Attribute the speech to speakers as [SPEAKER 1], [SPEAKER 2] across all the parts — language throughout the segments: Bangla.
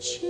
[SPEAKER 1] you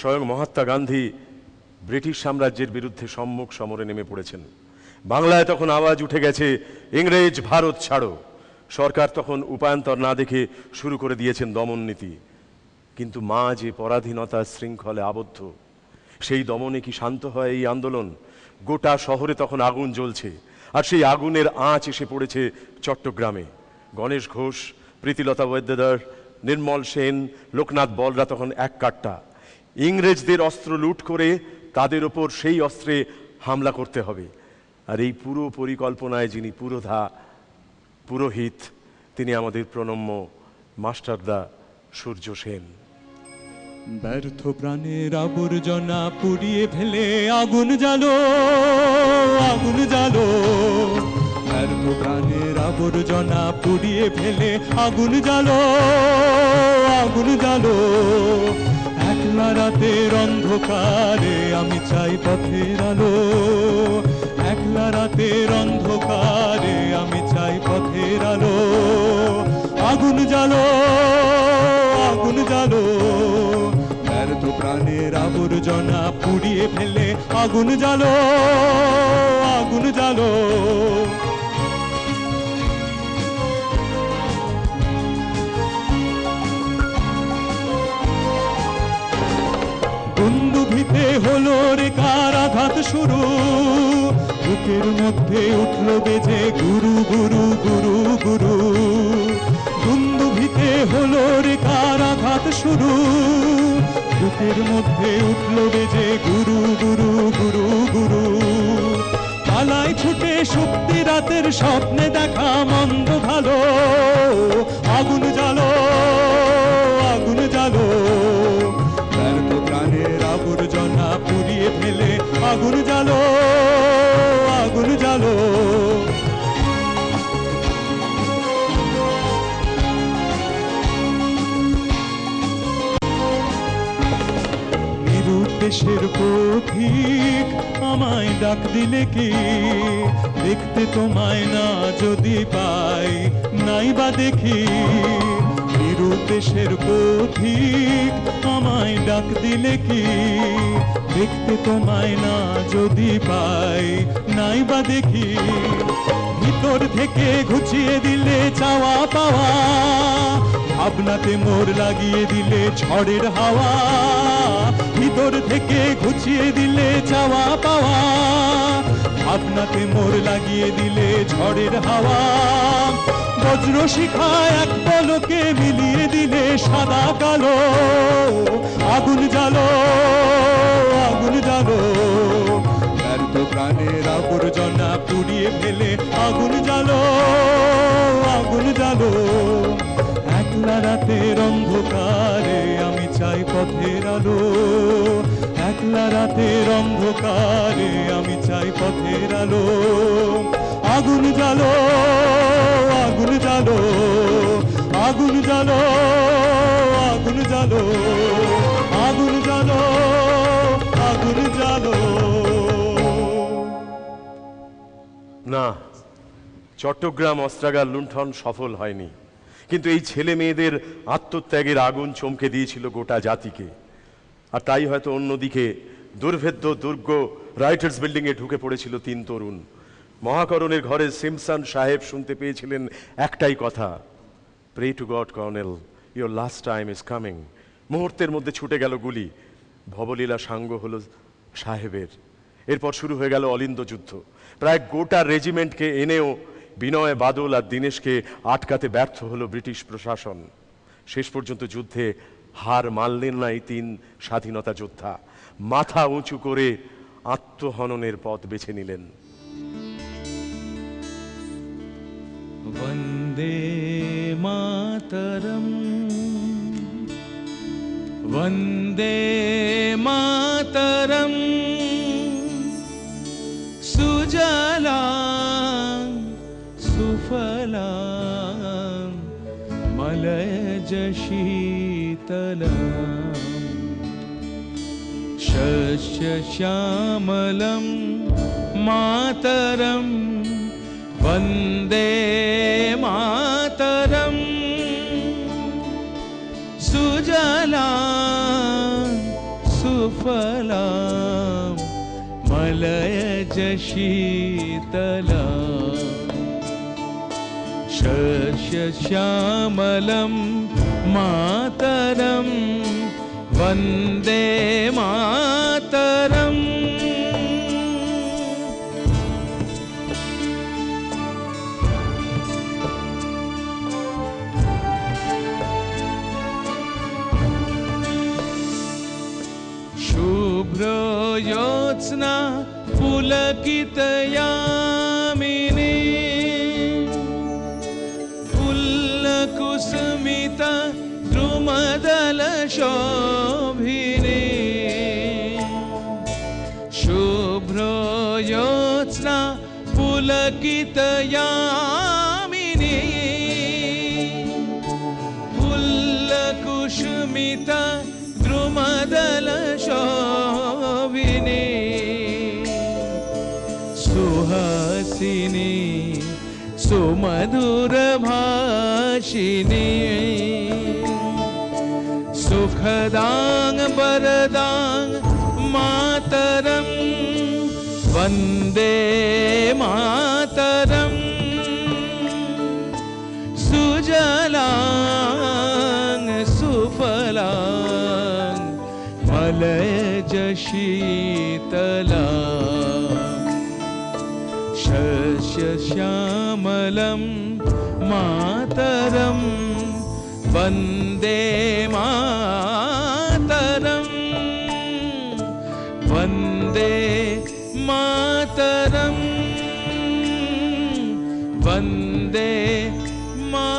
[SPEAKER 1] স্বয়ং মহাত্মা গান্ধী ব্রিটিশ সাম্রাজ্যের বিরুদ্ধে সম্মুখ সমরে নেমে পড়েছেন।
[SPEAKER 2] বাংলায় তখন আওয়াজ উঠে গেছে, ইংরেজ, ভারত ছাড়ো। সরকার তখন উপায়ন্তর না দেখে শুরু করে দিয়েছেন দমন নীতি। কিন্তু মা যে পরাধীনতার শৃঙ্খলে আবদ্ধ, সেই দমনে কি শান্ত হয় এই আন্দোলন? গোটা শহরে তখন আগুন জ্বলছে, আর সেই আগুনের আঁচ এসে পড়েছে চট্টগ্রামে। গণেশ ঘোষ, প্রীতিলতা বৈদ্যদার, নির্মল সেন, লোকনাথ বলরা তখন এক কাট্টা। ইংরেজদের অস্ত্র লুট করে তাদের ওপর সেই অস্ত্রে হামলা করতে হবে। আর এই পুরো পরিকল্পনায় যিনি পুরোধা, পুরোহিত, তিনি আমাদের প্রণম্য মাস্টারদা সূর্য সেন।
[SPEAKER 3] ব্যর্থ প্রাণের আবর্জনা পুড়িয়ে ফেলে আগুন জ্বালো আগুন জ্বালো। ব্যর্থ প্রাণের আবর্জনা পুড়িয়ে ফেলে আগুন জ্বালো আগুন জ্বালো। একলা রাতের অন্ধকারে, আমি চাই পথের আলো। একলা রাতের অন্ধকারে, আমি চাই পথের আলো। আগুন জ্বালো আগুন জ্বালো। ব্যর্থ প্রাণের আবর্জনা পুড়িয়ে ফেলে আগুন জ্বালো আগুন জ্বালো। বন্দুভিতে হলো রে কার আঘাত শুরু। বুকের মধ্যে উঠল বেজে গুরু গুরু গুরু গুরু। বন্দুভিতে হলো রে কার আঘাত শুরু। বুকের মধ্যে উঠল বেজে গুরু গুরু গুরু গুরু। পালায় ছুটে শক্তি রাতের স্বপ্নে দেখা মন্দ ভালো। আগুন জ্বালো। জ্বালো নিরুদ্দেশের পথিক আমায় ডাক দিলে কি? দেখতে তোমায় না যদি পাই, নাই বা দেখি। নিরুদ্দেশের পথিক, আমায় ডাক দিলে কি? দেখতে তোমায় না, যদি পাই নাই বা দেখি। ভিতর থেকে ঘুচিয়ে দিলে চাওয়া পাওয়া, ভাবনাতে মোর লাগিয়ে দিলে ঝড়ের হাওয়া। ভিতর থেকে ঘুচিয়ে দিলে চাওয়া পাওয়া, ভাবনাতে মোর লাগিয়ে দিলে ঝড়ের হাওয়া। বজ্র শিখা এক পলকে মিলিয়ে দিলে সাদা কালো। আগুন জ্বালো আগুন জ্বালো। ব্যর্থ প্রাণের আবর্জনা পুড়িয়ে ফেলে আগুন জ্বালো আগুন জ্বালো। একলা রাতের অন্ধকারে আমি চাই পথের আলো। একলা রাতের অন্ধকারে আমি চাই পথের আলো। আগুন জ্বালো আগুন জ্বালো আগুন জ্বালো আগুন জ্বালো আগুন জ্বালো আগুন জ্বালো।
[SPEAKER 2] না, চট্টগ্রাম অস্ত্রাগার লুণ্ঠন সফল হয়নি। কিন্তু এই ছেলে মেয়েদের আত্মত্যাগের আগুন চমকে দিয়েছিল গোটা জাতিকে। আর তাই হয়তো অন্যদিকে দুর্ভেদ্য, দুর্গ রাইটার্স বিল্ডিংয়ে ঢুকে পড়েছিল তিন তরুণ। মহাকরণের ঘরে সিমসন সাহেব শুনতে পেয়েছিলেন একটাই কথা pray to God colonel your last time is coming মুহূর্তের মধ্যে ছুটে গেল গুলি। ভবলীলা সাঙ্গ হলো সাহেবের। এরপর শুরু হয়ে গেল অলিন্দ যুদ্ধ। প্রায় গোটা রেজিমেন্টকে এনেও বিনয়, বাদল আর দীনেশকে আটকাতে ব্যর্থ হলো ব্রিটিশ প্রশাসন। শেষ পর্যন্ত যুদ্ধে হার মানলেন না এই তিন স্বাধীনতা যোদ্ধা মাথা উঁচু করে আত্মহননের পথ বেছে নিলেন
[SPEAKER 3] वन्दे मातरम् वन्दे मातरम् सुजला सुफला मलयज शीतला शस्यश्यामलं मातरं वन्दे मातरम्। सुजला सुफला मलयज शीतला।
[SPEAKER 4] शस्यश्यामलं मातरं वन्दे मातरम्। शुभ्रयोत्स्ना पुलकितयामिनी स्वाभिनि शुभ्र योचना पुलकितयामिनी कुसुमिता सुहसिनी सुमधुरभाषिनी सुखदां वरदां मातरं वन्दे मातरम्। सुजलां सुफलां मलयज शीतला शस्यश्यामलं मातरं வந்தே மாதரம். வந்தே மாதரம். வந்தே மாதரம்.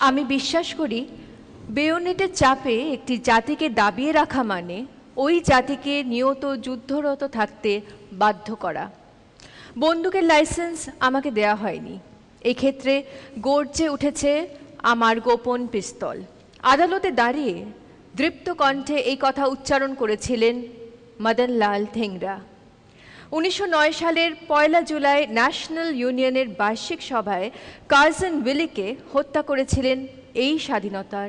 [SPEAKER 5] আমি বিশ্বাস করি বেয়োনেটের চাপে একটি জাতিকে দাবিয়ে রাখা মানে ওই জাতিকে নিয়ত যুদ্ধরত থাকতে বাধ্য করা। বন্দুকের লাইসেন্স আমাকে দেয়া হয়নি। এক্ষেত্রে গর্জে উঠেছে আমার গোপন পিস্তল। আদালতে দাঁড়িয়ে দৃপ্ত কণ্ঠে এই কথা উচ্চারণ করেছিলেন মদনলাল থেংরা। উনিশশো নয় সালের পয়লা জুলাই ন্যাশনাল ইউনিয়নের বার্ষিক সভায় কার্জন উইলিকে হত্যা করেছিলেন এই স্বাধীনতার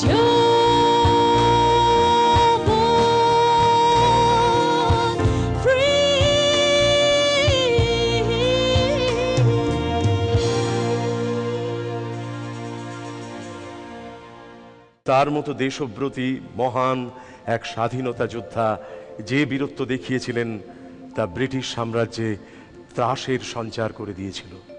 [SPEAKER 2] তার মতো দেশব্রতী মহান এক স্বাধীনতা যোদ্ধা যে বীরত্ব দেখিয়েছিলেন তা ব্রিটিশ সাম্রাজ্যে ত্রাসের সঞ্চার করে দিয়েছিল।